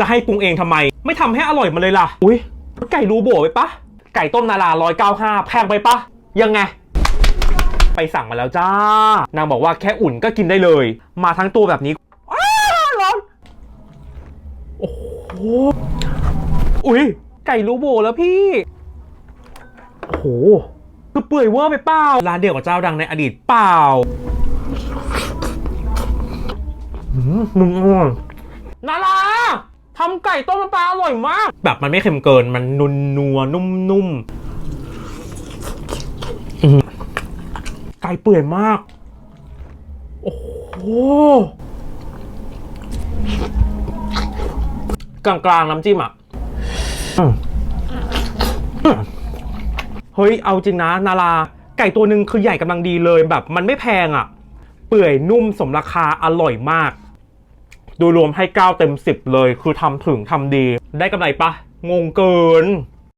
จะให้ปรุงเองทำไม ไม่ทำให้อร่อยมาเลยล่ะ อุ้ยไก่รูโบไปปะ ไก่ต้มนาราร้อยเก้าห้าแพงไปปะ ยังไง ไปสั่งมาแล้วจ้า นางบอกว่าแค่อุ่นก็กินได้เลย มาทั้งตัวแบบนี้อ้าร้อน โอ้โห อุ้ยไก่รูโบแล้วพี่ โอ้โหคือเปื่อยเวอร์ไปเปล่า ร้านเดียวกับเจ้าดังในอดีตเปล่าหืมมึงอร่อยนารา ทำไก่ต้มน้ำปลาอร่อยมาก แบบมันไม่เค็มเกินมันนุนนัวนุ่มนุ่มๆอื้อหือไก่เปื่อยมาก โอ้โหกลางๆน้ำจิ้มอะอืมอืมเฮ้ย เอาจริงนะ นาราไก่ตัวหนึ่งคือใหญ่กำลังดีเลยแบบ มันไม่แพงอะ เปื่อยนุ่มสมราคาอร่อยมาก ดูรวมให้ 9 เต็ม 10 เลย คือทำถึงทำดี ได้กำไรปะงงเกิน